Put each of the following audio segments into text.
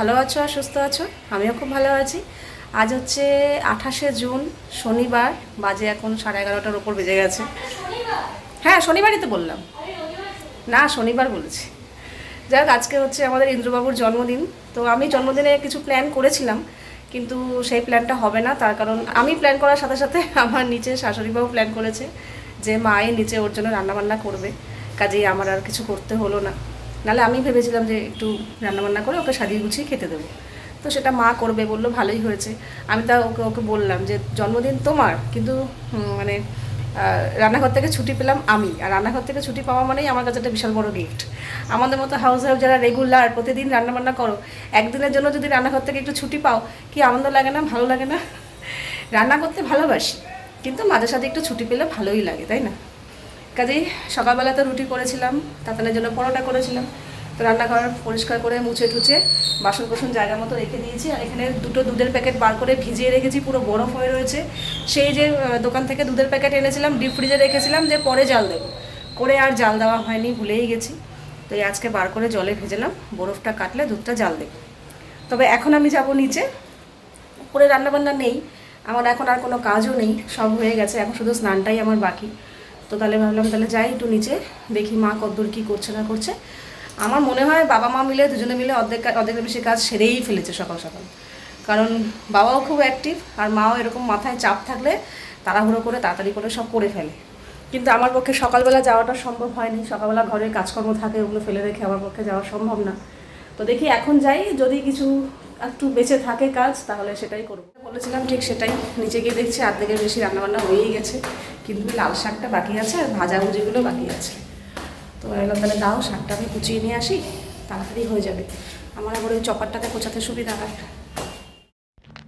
ভালো আছো আর সুস্থ আছো? আমিও খুব ভালো আছি। আজ হচ্ছে আঠাশে জুন, শনিবার, বাজে এখন সাড়ে এগারোটার ওপর বেজে গেছে। হ্যাঁ শনিবারই তো বললাম। না, শনিবার বলেছি। যাক আজকে হচ্ছে আমাদের ইন্দ্রবাবুর জন্মদিন। তো আমি জন্মদিনে কিছু প্ল্যান করেছিলাম, কিন্তু সেই প্ল্যানটা হবে না। তার কারণ আমি প্ল্যান করার সাথে সাথে আমার নিচে শাশুড়িবাবু প্ল্যান করেছে যে মায়ের নিচে ওর জন্য রান্নাবান্না করবে। কাজেই আমার আর কিছু করতে হলো না। নাহলে আমি ভেবেছিলাম যে একটু রান্নাবান্না করে ওকে সাজিয়ে গুছিয়ে খেতে দেবো। তো সেটা মা করবে বলল, ভালোই হয়েছে। আমি তা ওকে ওকে বললাম যে, জন্মদিন তোমার, কিন্তু মানে রান্নাঘর থেকে ছুটি পেলাম আমি। আর রান্নাঘর থেকে ছুটি পাওয়া মানেই আমার কাছে একটা বিশাল বড় গিফট আমাদের মতো হাউস ওয়াইফ যারা রেগুলার প্রতিদিন রান্নাবান্না করো, একদিনের জন্য যদি রান্নাঘর থেকে একটু ছুটি পাও, কি আনন্দ লাগে না, ভালো লাগে না? রান্না করতে ভালোবাসি, কিন্তু মাঝে সাথে একটু ছুটি পেলে ভালোই লাগে, তাই না? কাজেই সকালবেলা তো রুটি করেছিলাম তাতানের জন্য পরোটা করেছিলাম। তো রান্নাঘর পরিষ্কার করে মুছে টুছে বাসন কোসন জায়গা মতো রেখে দিয়েছি, আর এখানে দুটো দুধের প্যাকেট বার করে ভিজিয়ে রেখেছি, পুরো বরফ হয়ে রয়েছে। সেই যে দোকান থেকে দুধের প্যাকেট এনেছিলাম ডিপ ফ্রিজে রেখেছিলাম যে পরে জাল দেবো। করে আর জাল দেওয়া হয়নি, ভুলেই গেছি। তো এই আজকে বার করে জলে ভেজেলাম, বরফটা কাটলে দুধটা জাল দেবো। তবে এখন আমি যাব নিচে, উপরে রান্নাবান্না নেই, আমার এখন আর কোনো কাজও নেই, সব হয়ে গেছে, এখন শুধু স্নানটাই আমার বাকি। তো তাহলে ভাবলাম তাহলে যাই একটু নিচে, দেখি মা কদ্দূর কী করছে না করছে। আমার মনে হয় বাবা মা মিলে, দুজনে মিলে অর্ধেক অর্ধেকের বেশি কাজ সেরেই ফেলেছে সকাল সকাল। কারণ বাবাও খুব অ্যাক্টিভ আর মাও এরকম মাথায় চাপ থাকলে তাড়াহুড়ো করে তাড়াতাড়ি করে সব করে ফেলে। কিন্তু আমার পক্ষে সকালবেলা যাওয়াটা সম্ভব হয়নি। সকালবেলা ঘরের কাজকর্ম থাকে, ওগুলো ফেলে রেখে আমার পক্ষে যাওয়া সম্ভব না। তো দেখি এখন যাই, যদি কিছু একটু বেঁচে থাকে কাজ, তাহলে সেটাই করব। বলেছিলাম ঠিক সেটাই, নিচে গিয়ে দেখছি আর্ধেকের বেশি রান্নাবান্না হয়েই গেছে। কিন্তু লাল শাকটা বাকি আছে আর ভাজা ভুজিগুলো বাকি আছে। তো এলাম তাহলে দাও, শাকটা আমি কুচিয়ে নিয়ে আসি, তাড়াতাড়ি হয়ে যাবে। আমার আবার ওই চপারটাতে কোচাতে সুবিধা হয়।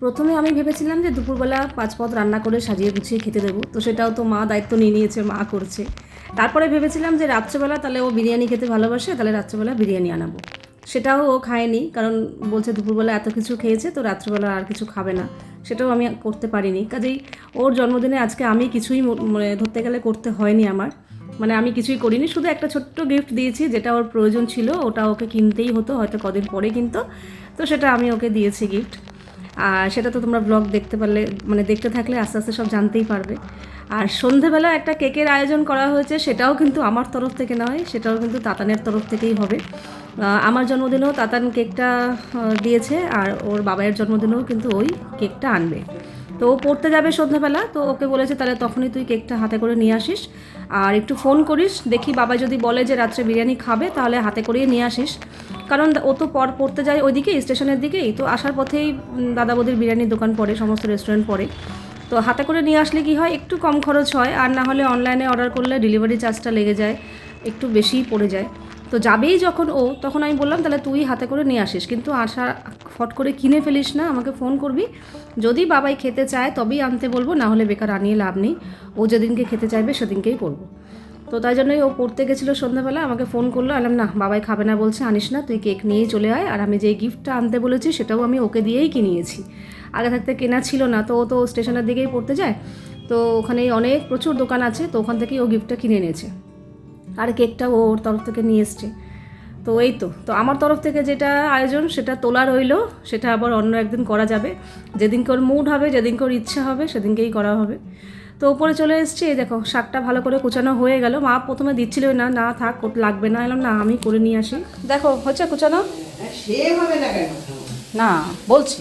প্রথমে আমি ভেবেছিলাম যে দুপুরবেলা পাঁচ পদ রান্না করে সাজিয়ে গুছিয়ে খেতে দেবো, তো সেটাও তো মা দায়িত্ব নিয়ে নিয়েছে, মা করছে। তারপরে ভেবেছিলাম যে রাত্রেবেলা তাহলে ও বিরিয়ানি খেতে ভালোবাসে, তাহলে রাত্রেবেলা বিরিয়ানি আনাবো। সেটাও ও খায়নি, কারণ বলছে দুপুরবেলা এত কিছু খেয়েছে তো রাত্রিবেলা আর কিছু খাবে না। সেটাও আমি করতে পারিনি। কাজেই ওর জন্মদিনে আজকে আমি কিছুই মানে ধরতে গেলে করতে হয়নি আমার। মানে আমি কিছুই করিনি, শুধু একটা ছোট্ট গিফট দিয়েছি যেটা ওর প্রয়োজন ছিল, ওটা ওকে কিনতেই হতো, হয়তো কদিন পরে কিনতো। তো সেটা আমি ওকে দিয়েছি গিফট আর সেটা তো তোমরা ব্লগ দেখতে পারলে মানে দেখতে থাকলে আস্তে আস্তে সব জানতেই পারবে। আর সন্ধেবেলা একটা কেকের আয়োজন করা হয়েছে, সেটাও কিন্তু আমার তরফ থেকে নয়, সেটাও কিন্তু তাতানের তরফ থেকেই হবে। আমার জন্মদিনেও তাতান কেকটা দিয়েছে আর ওর বাবাইয়ের জন্মদিনেও কিন্তু ওই কেকটা আনবে। তো ও পড়তে যাবে সন্ধ্যাবেলা, তো ওকে বলেছে তাহলে তখনই তুই কেকটা হাতে করে নিয়ে আসিস। আর একটু ফোন করিস, দেখি বাবা যদি বলে যে রাত্রে বিরিয়ানি খাবে তাহলে হাতে করিয়ে নিয়ে আসিস। কারণ ও তো পর পড়তে যায় ওইদিকে, স্টেশনের দিকেই, তো আসার পথেই দাদা বৌদির বিরিয়ানির দোকান পড়ে, সমস্ত রেস্টুরেন্ট পড়ে। তো হাতে করে নিয়ে আসলে কি হয়, একটু কম খরচ হয়, আর না হলে অনলাইনে অর্ডার করলে ডেলিভারি চার্জটা লেগে যায়, একটু বেশিই পড়ে যায়। তো যাবেই যখন ও, তখন আমি বললাম, তাহলে তুই হাতে করে নিয়ে আসিস। কিন্তু আশা ফট করে কিনে ফেলিস না, আমাকে ফোন করবি। যদি বাবাই খেতে চায় তবেই আনতে বলব, না হলে বেকার আনিয়ে লাভ নেই। ও যেদিনকে খেতে চাইবে সেদিনকেই করব। তো তাই জন্যই ও পড়তে গেছিল সন্ধ্যাবেলা, আমাকে ফোন করল, আলাম না, বাবাই খাবে না বলছে, আনিস না, তুই কেক নিয়েই চলে আয়। আর আমি যে গিফটটা আনতে বলেছি সেটাও আমি ওকে দিয়েই কিনিয়েছি। আগে থাকতে কেনা ছিল না, তো ও তো স্টেশনের দিকেই পড়তে যায়। তো ওখানে অনেক প্রচুর দোকান আছে, তো ওখান থেকেই ও গিফটটা কিনে এনেছে। আর কেকটা ওর তরফ থেকে নিয়ে এসছে। তো এই তো তো আমার তরফ থেকে যেটা আয়োজন সেটা তোলা রইল, সেটা আবার অন্য একদিন করা যাবে। যেদিনকে ওর মুড হবে, যেদিনকে ওর ইচ্ছা হবে, সেদিনকেই করা হবে। তো ওপরে চলে এসেছি, এই দেখো, শাকটা ভালো করে কুচানো হয়ে গেল। মা প্রথমে দিচ্ছিল না না থাক লাগবে না। এলাম, না, আমি করে নিয়ে আসি। দেখো, হচ্ছে কুচানো? না, বলছি।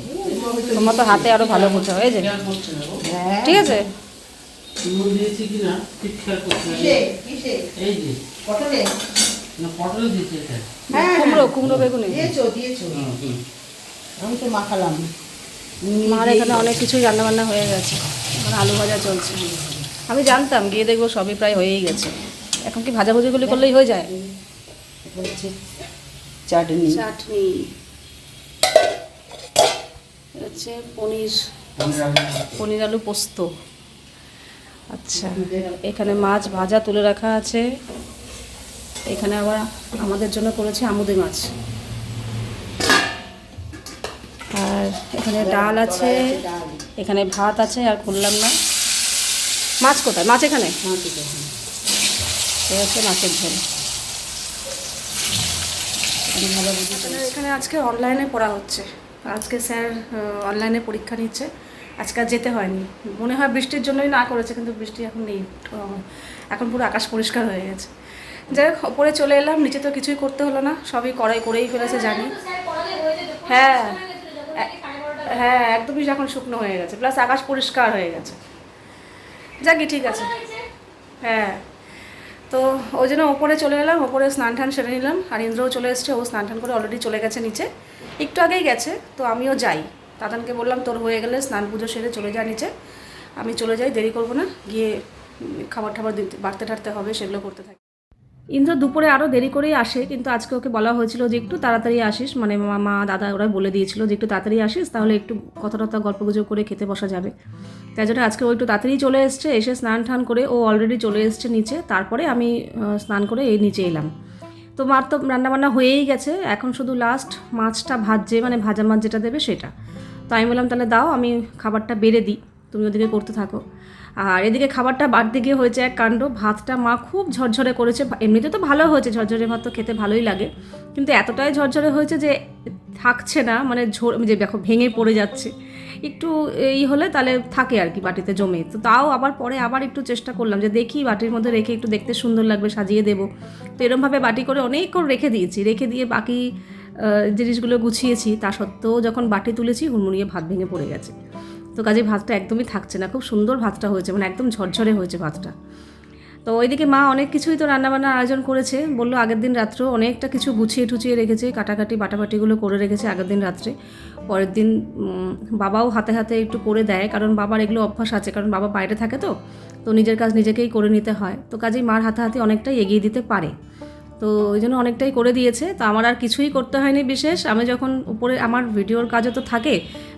তোমার তো হাতে আরও ভালো কুচা হয়ে যায় হ্যাঁ ঠিক আছে? নুন দিয়েছি কি না ঠিক খেয়াল করছি এই যে। পটলে? না পটল দিয়েছি এটা। হ্যাঁ কুমড়ো কুমড়ো বেগুনি। দিয়েছ দিয়েছ। আমি তো মাখালাম। মার এখানে অনেক কিছুই রান্নাবান্না হয়ে গেছে। এখন আলু ভাজা চলছে। আমি জানতাম গিয়ে দেখব সবই প্রায় হয়েই গেছে। এখন কি ভাজাভুজিগুলি করলেই হয়ে যায়? হচ্ছে চাটনি। চাটনি। হচ্ছে পনির। পনির আলু পোস্ত। আচ্ছা এখানে মাছ ভাজা তুলে রাখা আছে। এখানে আবার আমাদের জন্য করেছে আমুদি মাছ। আর এখানে ডাল আছে, এখানে ভাত আছে, আর খুললাম না। মাছ কোথায়? মাছ এখানে? মাছের ঝোল। এখানে আজকে অনলাইনে পড়া হচ্ছে। আজকে স্যার অনলাইনে পরীক্ষা নিচ্ছে। আজকে আর যেতে হয়নি। মনে হয় বৃষ্টির জন্যই না করেছে, কিন্তু বৃষ্টি এখন নেই। এখন পুরো আকাশ পরিষ্কার হয়ে গেছে। যাই হোক, ওপরে চলে এলাম, নিচে তো কিছুই করতে হলো না, সবই করাই করেই ফেলেছে জানি। হ্যাঁ হ্যাঁ একদমই এখন শুকনো হয়ে গেছে প্লাস আকাশ পরিষ্কার হয়ে গেছে। যাকি ঠিক আছে। হ্যাঁ তো ওই জন্য ওপরে চলে এলাম, ওপরে স্নান টান সেরে নিলাম। আর ইন্দ্রও চলে এসছে, ও স্নান টান করে অলরেডি চলে গেছে নিচে। একটু আগেই গেছে, তো আমিও যাই। দাদানকে বললাম, তোর হয়ে গেলে স্নান পুজো সেরে চলে যা নিচে। আমি চলে যাই, দেরি করব না। গিয়ে খাবার টাবার দিতে, বাড়তে টাড়তে হবে, সেগুলো করতে থাকি। ইন্দ্র দুপুরে আরও দেরি করেই আসে, কিন্তু আজকে ওকে বলা হয়েছিল যে একটু তাড়াতাড়ি আসিস। মানে মা দাদা ওরা বলে দিয়েছিল যে একটু তাড়াতাড়ি আসিস, তাহলে একটু কথা টথা গল্প গুজব করে খেতে বসা যাবে। তাই জন্য আজকে ও একটু তাড়াতাড়ি চলে এসছে, এসে স্নান টান করে ও অলরেডি চলে এসছে নিচে। তারপরে আমি স্নান করে এই নিচে এলাম। তো মার তো রান্নাবান্না হয়েই গেছে। এখন শুধু লাস্ট মাছটা ভাজছে মানে ভাজা মাছ যেটা দেবে সেটা। তো আমি বললাম, তাহলে দাও, আমি খাবারটা বেড়ে দিই। তুমি ওদিকে করতে থাকো। আর এদিকে খাবারটা বাড়তে গিয়ে হয়েছে এক কাণ্ড। ভাতটা মা খুব ঝরঝরে করেছে। এমনিতে তো ভালো হয়েছে, ঝরঝরে ভাত তো খেতে ভালোই লাগে। কিন্তু এতটাই ঝরঝরে হয়েছে যে থাকছে না মানে ঝোর যে দেখো, ভেঙে পড়ে যাচ্ছে। একটু এই হলে তাহলে থাকে আর কি বাটিতে জমে। তো তাও আবার পরে আবার একটু চেষ্টা করলাম যে দেখি, বাটির মধ্যে রেখে একটু দেখতে সুন্দর লাগবে, সাজিয়ে দেবো। তো এরমভাবে বাটি করে অনেকক্ষণ রেখে দিয়েছি। রেখে দিয়ে বাকি জিনিসগুলো গুছিয়েছি, তা সত্ত্বেও যখন বাটি তুলেছি হুড়মুড়িয়ে ভাত ভেঙে পড়ে গেছে। তো কাজে ভাতটা একদমই থাকছে না, খুব সুন্দর ভাতটা হয়েছে মানে একদম ঝরঝরে হয়েছে ভাতটা। তো ওইদিকে মা অনেক কিছুই তো রান্নাবান্নার আয়োজন করেছে, বলল আগের দিন রাত্রেও অনেকটা কিছু গুছিয়ে টুচিয়ে রেখেছে, কাটাকাটি বাটাবাটিগুলো করে রেখেছে আগের দিন রাত্রে। পরের দিন বাবাও হাতে হাতে একটু করে দেয়, কারণ বাবার এগুলো অভ্যাস আছে, কারণ বাবা বাইরে থাকে তো তো নিজের কাজ নিজেকেই করে নিতে হয়। তো কাজেই মার হাতে হাতে অনেকটাই এগিয়ে দিতে পারে। তো ওই জন্য অনেকটাই করে দিয়েছে। তো আমার আর কিছুই করতে হয়নি বিশেষ। আমি যখন উপরে, আমার ভিডিওর কাজও তো থাকে,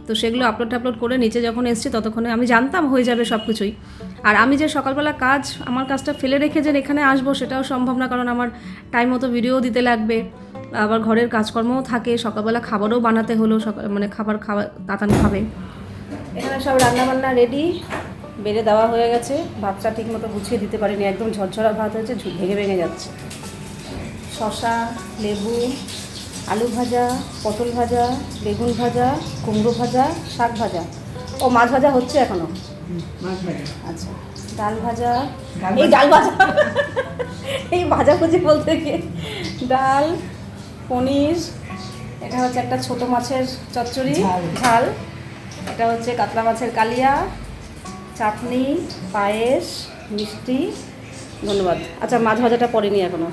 তো সেগুলো আপলোড টাপলোড করে নিচে যখন এসছি ততক্ষণে আমি জানতাম হয়ে যাবে সব কিছুই আর আমি যে সকালবেলা কাজ, আমার কাজটা ফেলে রেখে যে এখানে আসব সেটাও সম্ভব না, কারণ আমার টাইম মতো ভিডিও দিতে লাগবে। আবার ঘরের কাজকর্মও থাকে, সকালবেলা খাবারও বানাতে হলো, সকাল মানে খাবার খাওয়া তাতান খাবে। এখানে সব রান্নাবান্না রেডি বেড়ে দেওয়া হয়ে গেছে। ভাতটা ঠিক মতো গুছিয়ে দিতে পারিনি, একদম ঝরঝরা ভাত হয়েছে ভেঙে ভেঙে যাচ্ছে। শশা লেবু আলু ভাজা পটল ভাজা বেগুন ভাজা কুমড়ো ভাজা শাক ভাজা। ও মাছ ভাজা হচ্ছে এখনও? মাছ ভাজা। আচ্ছা। ডাল ভাজা। এই ডাল ভাজা। এই ভাজাভুজি বলতে গিয়ে ডাল পনির এটা হচ্ছে একটা ছোট মাছের চচ্চড়ি। ঝাল। এটা হচ্ছে কাতলা মাছের কালিয়া চাটনি পায়েস মিষ্টি। ধন্যবাদ। আচ্ছা মাছ ভাজাটা পড়েনি এখনও।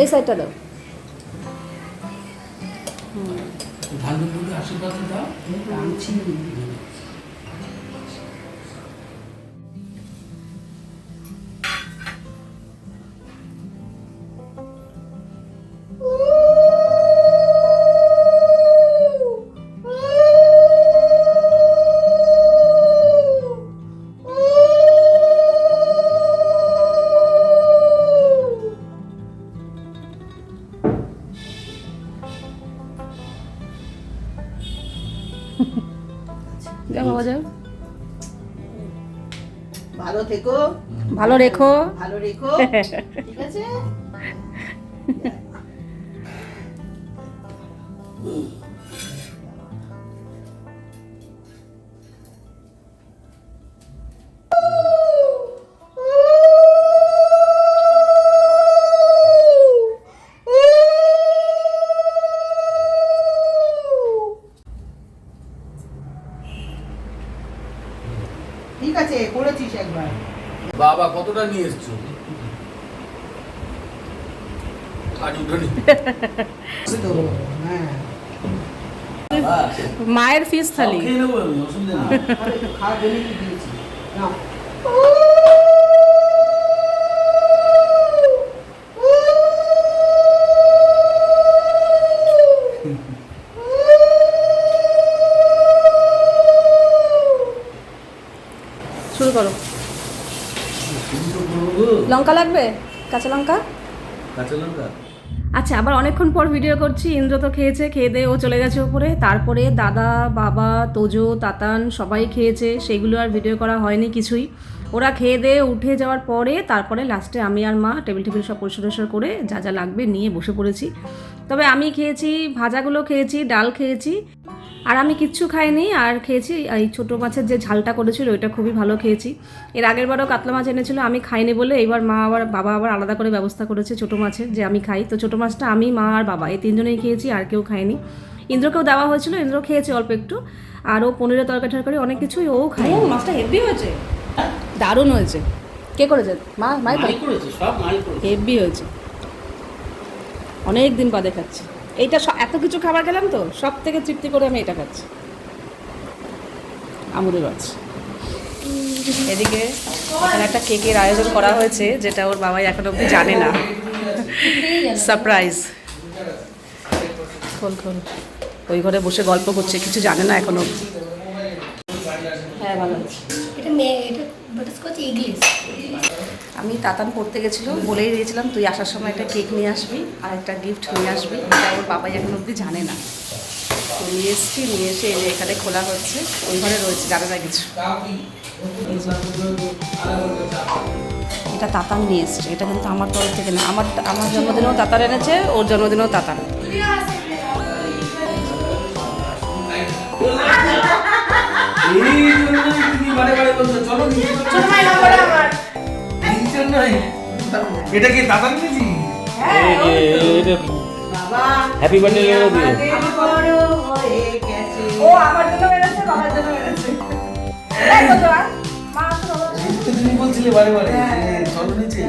এই সাইডটা দাও। ধান আশীর্বাদ দাও। আনছি যাও ভালো থেকো। ভালো রেখো। ভালো রেখো। ঠিক আছে? বাবা কতটা নিয়ে এসছো? আজ উঠোনি। হ্যাঁ। মায়ের ফিস থালি। খেয়ে নেব আমি অসুবিধা নেই। খাওয়া একটু কি দিয়েছি। নাও শুরু করো তুমি তো করব গো। লঙ্কা লাগবে? কাঁচা লঙ্কা? কাঁচা লঙ্কা? আচ্ছা আবার অনেকক্ষণ পর ভিডিও করছি। ইন্দ্র তো খেয়েছে খেয়ে দিয়ে ও চলে গেছে উপরে। তারপরে দাদা বাবা তোজো তাতান সবাই খেয়েছে। সেইগুলো আর ভিডিও করা হয়নি কিছুই। ওরা খেয়ে দিয়ে উঠে যাওয়ার পরে তারপরে লাস্টে আমি আর মা টেবিল টেবিল সব পরিষ্কার করে যা যা লাগবে নিয়ে বসে পড়েছি। তবে আমি খেয়েছি ভাজাগুলো খেয়েছি ডাল খেয়েছি। আর আমি কিচ্ছু খাইনি আর খেয়েছি এই ছোটো মাছের যে ঝালটা করেছিল ওইটা খুবই ভালো খেয়েছি। এর আগের বারও কাতলা মাছ এনেছিল আমি খাইনি বলে এইবার মা আবার বাবা আবার আলাদা করে ব্যবস্থা করেছে ছোটো মাছের যে আমি খাই। তো ছোটো মাছটা আমি মা আর বাবা এই তিনজনেই খেয়েছি আর কেউ খায়নি। ইন্দ্রকেও দেওয়া হয়েছিল ইন্দ্র খেয়েছে অল্প একটু। আর ও পনিরের তরকারি টরকারি অনেক কিছুই ও খায় মাছটা হেভি হয়েছে? দারুণ হয়েছে। কে করেছে? মা মাই মাই করেছে সব মাই করেছে। হেভি হয়েছে। অনেক দিন বাদে খাচ্ছি। এইটা এত কিছু খাবার গেলাম তো সব থেকে তৃপ্তি করে আমি এটা খাচ্ছি। আমুলের গাছ এদিকে এখানে একটা কেকের আয়োজন করা হয়েছে, যেটা ওর বাবাই এখন অব্দি জানে না। সারপ্রাইজ খোল খোল। ওই ঘরে বসে গল্প করছে, কিছু জানে না এখনও। হ্যাঁ ভালো আছে এটা মেয়ে এটা বাটারস্কচ ইংলিশ আমি তাতান পড়তে গেছিল বলেই দিয়েছিলাম তুই আসার সময় একটা কেক নিয়ে আসবি আর একটা গিফট নিয়ে আসবি। এটা ওর বাবাই এখন অব্দি জানে না। তো নিয়ে এসেছি নিয়ে এসে এই যে এখানে খোলা হচ্ছে ওই ঘরে রয়েছে জানে না কিছু। এটা তাতান নিয়ে এসছে এটা কিন্তু আমার তরফ থেকে না আমার আমার জন্মদিনেও তাতার এনেছে ওর জন্মদিনেও তাতান। এই জন্যই তুমি বারে বারে বলছো, চলো নিচে চলো। এই জন্যই। এটা কি দাদা নিয়েছি হ্যাপি বার্থডে লেগে দিয়ে হয়ে ও আমার জন্য বাবার জন্য তুমি বলছিলে বারে বারে চলো নিচে।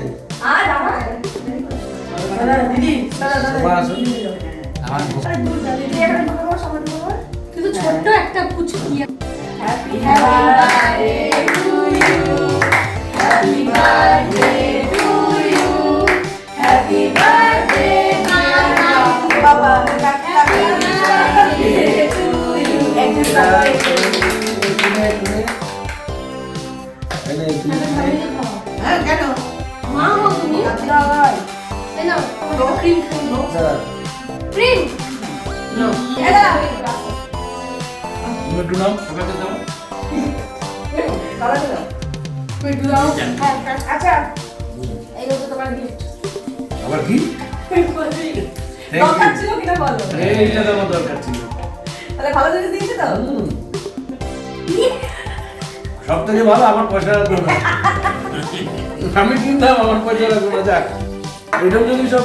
আমার কিন্তু ছোট্ট একটা Happy birthday to you. Happy birthday to you. Happy birthday, mama. Papa. আচ্ছা এই হচ্ছে তোমার গিফট আবার কি? দরকার ছিল কিনা বলো? এইটা তো আমার দরকার ছিল। তাহলে ভালো জিনিস দিয়েছে তো? সব থেকে ভালো আমার পয়সা রাখব না আমি কিনতাম আমার পয়সা রাখব না যাক। এরকম যদি সব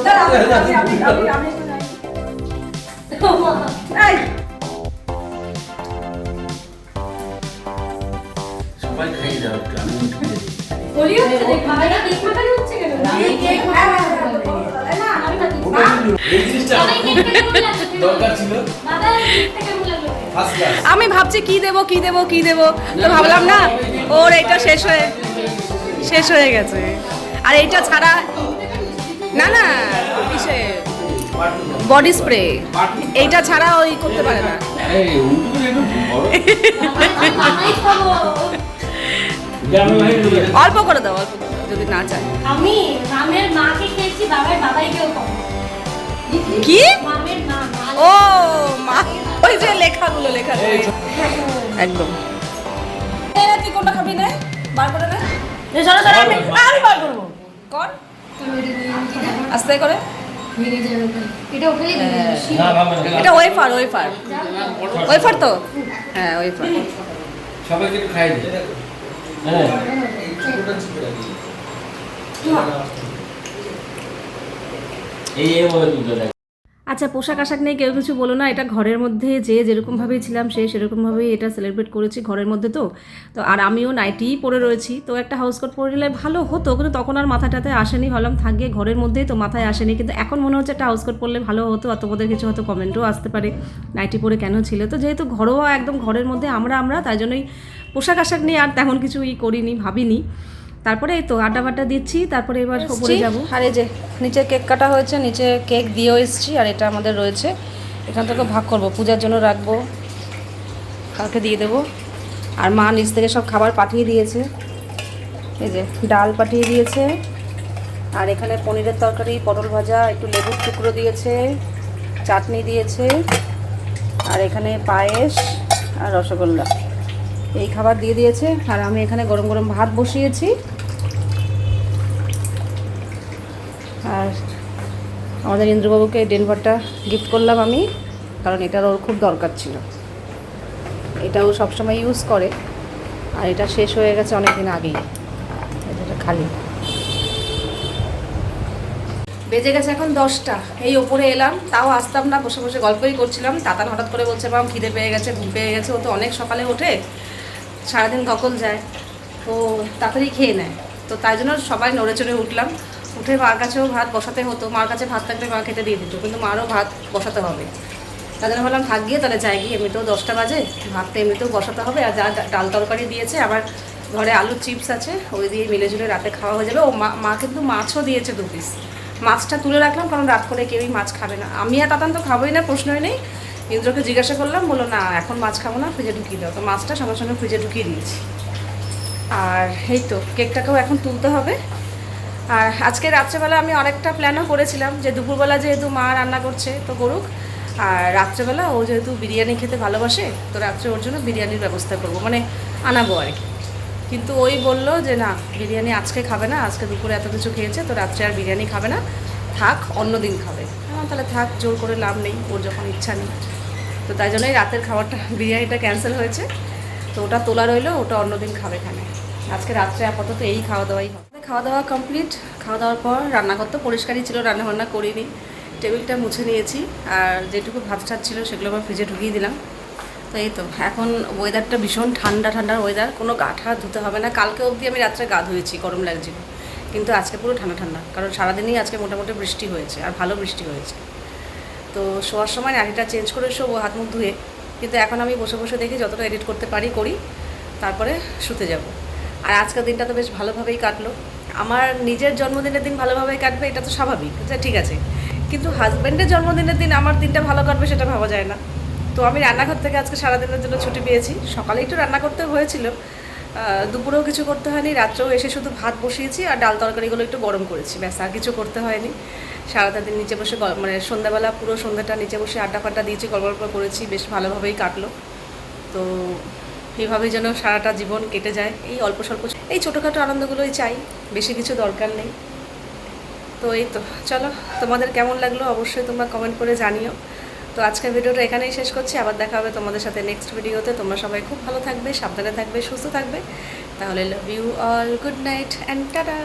সবাই খাইয়ে যাও আমি আমি ভাবছি কি দেবো কি দেবো কি দেবো? তো ভাবলাম না ওর এইটা শেষ হয়ে শেষ হয়ে গেছে। আর এইটা ছাড়া না না কিসে? বডি স্প্রে এইটা ছাড়া ওই করতে পারে না। অল্প করে দাও অল্প যদি না চায়। আমি মামের মাকে খেয়েছি বাবার বাবাইকেও খাব কি? মামের মা ও মা। ওই যে লেখাগুলো লেখা রয়েছে। একদম তুই কোনটা খাবি না? বার করে নে। এ, সরো, সরো, আমি আমি বার করব। কর। আস্তে করে। এটা এটা ওয়েফার ওয়েফার। ওয়েফার তো? হ্যাঁ ওয়েফার। সবাইকে একটু খাই দিই হ্যাঁ। এই এইভাবে তুলতে আচ্ছা পোশাক আশাক নিয়ে কেউ কিছু বলো না, এটা ঘরের মধ্যে যে যেরকমভাবেই ছিলাম, সে সেরকমভাবেই এটা সেলিব্রেট করেছি ঘরের মধ্যে তো। তো আর আমিও নাইটিই পরে রয়েছি, তো একটা হাউস কোট পরে নিলে ভালো হতো, কিন্তু তখন আর মাথাটাতে আসেনি, ভাবলাম থাকবে ঘরের মধ্যেই তো মাথায় আসেনি, কিন্তু এখন মনে হচ্ছে একটা হাউস কোট পরলে ভালো হতো, আর তোমাদের কিছু হয়তো কমেন্টও আসতে পারে নাইটি পরে কেন ছিল? তো যেহেতু ঘরোয়া একদম ঘরের মধ্যে আমরা আমরা, তাই জন্যই পোশাক আশাক নিয়ে আর তেমন কিছু ই করিনি, ভাবিনি। তারপরে এই তো আড্ডা বাড্ডা দিচ্ছি তারপরে এবার উপরে যাব। আর এই যে নিচে কেক কাটা হয়েছে নিচে কেক দিয়েও এসেছি আর এটা আমাদের রয়েছে। এখান থেকে ভাগ করব পূজার জন্য রাখব কালকে দিয়ে দেবো। আর মা নিচ থেকে সব খাবার পাঠিয়ে দিয়েছে। এই যে ডাল পাঠিয়ে দিয়েছে। আর এখানে পনিরের তরকারি পটল ভাজা একটু লেবুর টুকরো দিয়েছে চাটনি দিয়েছে আর এখানে পায়েস আর রসগোল্লা। এই খাবার দিয়ে দিয়েছে আর আমি এখানে গরম গরম ভাত বসিয়েছি আর আমাদের ইন্দ্রবাবুকে ডেনভারটা গিফট করলাম আমি, কারণ এটার ওর খুব দরকার ছিল। এটাও সবসময় ইউজ করে, আর এটা শেষ হয়ে গেছে অনেক দিন আগেই। এটা খালি। বেজে গেছে এখন দশটা। এই ওপরে এলাম, তাও আসতাম না, বসে বসে গল্পই করছিলাম। তাতান হঠাৎ করে বলছে মাম খিদে পেয়ে গেছে, ঘুম পেয়ে গেছে। ও তো অনেক সকালে ওঠে, সারাদিন ধকল যায়। তো তাড়াতাড়ি খেয়ে নেয়। তো তাই জন্য সবাই নড়ে চড়ে উঠলাম। উঠে মার কাছেও ভাত বসাতে হতো, মার কাছে ভাত থাকলে মা খেতে দিয়ে দিত, কিন্তু মারও ভাত বসাতে হবে। তাদের ভাবলাম থাক গিয়ে তাহলে যাই গিয়ে, এমনিতেও দশটা বাজে, ভাতটা এমনিতেও বসাতে হবে, আর যা ডাল তরকারি দিয়েছে, আবার ঘরে আলুর চিপস আছে, ওই দিয়ে মিলে ঝুলে রাতে খাওয়া হয়ে যাবে। ও মা মা কিন্তু মাছও দিয়েছে দু পিস মাছটা তুলে রাখলাম, কারণ রাত করে কেউই মাছ খাবে না। আমি আর তাতান তো খাবোই না, প্রশ্নই নেই। ইন্দ্রকে জিজ্ঞাসা করলাম, বলল, না, এখন মাছ খাব না ফ্রিজে ঢুকিয়ে দাও। তো মাছটা সঙ্গে সঙ্গে ফ্রিজে ঢুকিয়ে দিয়েছি। আর এই তো কেকটাকেও এখন তুলতে হবে। আর আজকে রাত্রেবেলা আমি অনেকটা প্ল্যানও করেছিলাম যে দুপুরবেলা যেহেতু মা রান্না করছে, তো করুক। আর রাত্রেবেলা ও যেহেতু বিরিয়ানি খেতে ভালোবাসে, তো রাত্রে ওর জন্য বিরিয়ানির ব্যবস্থা করব মানে আনাবো আর কি। কিন্তু ওই বলল যে না, বিরিয়ানি আজকে খাবে না, আজকে দুপুরে এত কিছু খেয়েছে, তো রাত্রে আর বিরিয়ানি খাবে না। থাক অন্য দিন খাবে। হ্যাঁ তাহলে থাক, জোর করে লাভ নেই, ওর যখন ইচ্ছা নেই। তো তাই জন্যই রাতের খাবারটা, বিরিয়ানিটা ক্যান্সেল হয়েছে। তো ওটা তোলা রইল, ওটা অন্যদিন খাবে এখানে। আজকে রাত্রে আপাতত এই খাওয়া দাওয়াই হবে। খাওয়া দাওয়া কমপ্লিট খাওয়া দাওয়ার পর রান্নাঘর তো পরিষ্কারই ছিল রান্না বান্না করিনি। টেবিলটা মুছে নিয়েছি আর যেটুকু ভাত টাত ছিল সেগুলো আবার ফ্রিজে ঢুকিয়ে দিলাম। তো এই তো, এখন ওয়েদারটা ভীষণ ঠান্ডা ঠান্ডার ওয়েদার কোনো গা ধুতে হবে না। কালকে অবধি আমি রাত্রে গা ধুয়েছি, গরম লাগছিল। কিন্তু আজকে পুরো ঠান্ডা ঠান্ডা। কারণ সারাদিনই আজকে মোটামুটি বৃষ্টি হয়েছে আর ভালো বৃষ্টি হয়েছে। তো শোয়ার সময় নাড়িটা চেঞ্জ করে শোবো, হাত মুখ ধুয়ে। কিন্তু এখন আমি বসে বসে দেখি যতটা এডিট করতে পারি করি, তারপরে শুতে যাব। আর আজকের দিনটা তো বেশ ভালোভাবেই কাটলো। আমার নিজের জন্মদিনের দিন ভালোভাবেই কাটবে, এটা তো স্বাভাবিক। যে ঠিক আছে। কিন্তু হাজব্যান্ডের জন্মদিনের দিন আমার দিনটা ভালো কাটবে সেটা ভাবা যায় না। তো আমি রান্নাঘর থেকে আজকে সারাদিনের জন্য ছুটি পেয়েছি। সকালে একটু রান্না করতে হয়েছিল। দুপুরেও কিছু করতে হয়নি, রাত্রেও এসে শুধু ভাত বসিয়েছি আর ডাল তরকারিগুলো একটু গরম করেছি। ব্যাস, আর কিছু করতে হয়নি। সারাটা দিন নিচে বসে মানে সন্ধ্যাবেলা পুরো সন্ধ্যাটা নিচে বসে আড্ডা ফাড্ডা দিয়েছি গল্প করেছি, বেশ ভালোভাবেই কাটলো। তো এইভাবেই যেন সারাটা জীবন কেটে যায়। এই অল্প স্বল্প এই ছোটোখাটো আনন্দগুলোই চাই, বেশি কিছু দরকার নেই। তো এই তো, চলো, তোমাদের কেমন লাগল অবশ্যই তোমরা কমেন্ট করে জানিও। তো আজকের ভিডিওটা এখানেই শেষ করছি, আবার দেখা হবে তোমাদের সাথে নেক্সট ভিডিওতে। তোমরা সবাই খুব ভালো থাকবে, সাবধানে থাকবে, সুস্থ থাকবে। তাহলে love you all good night and tata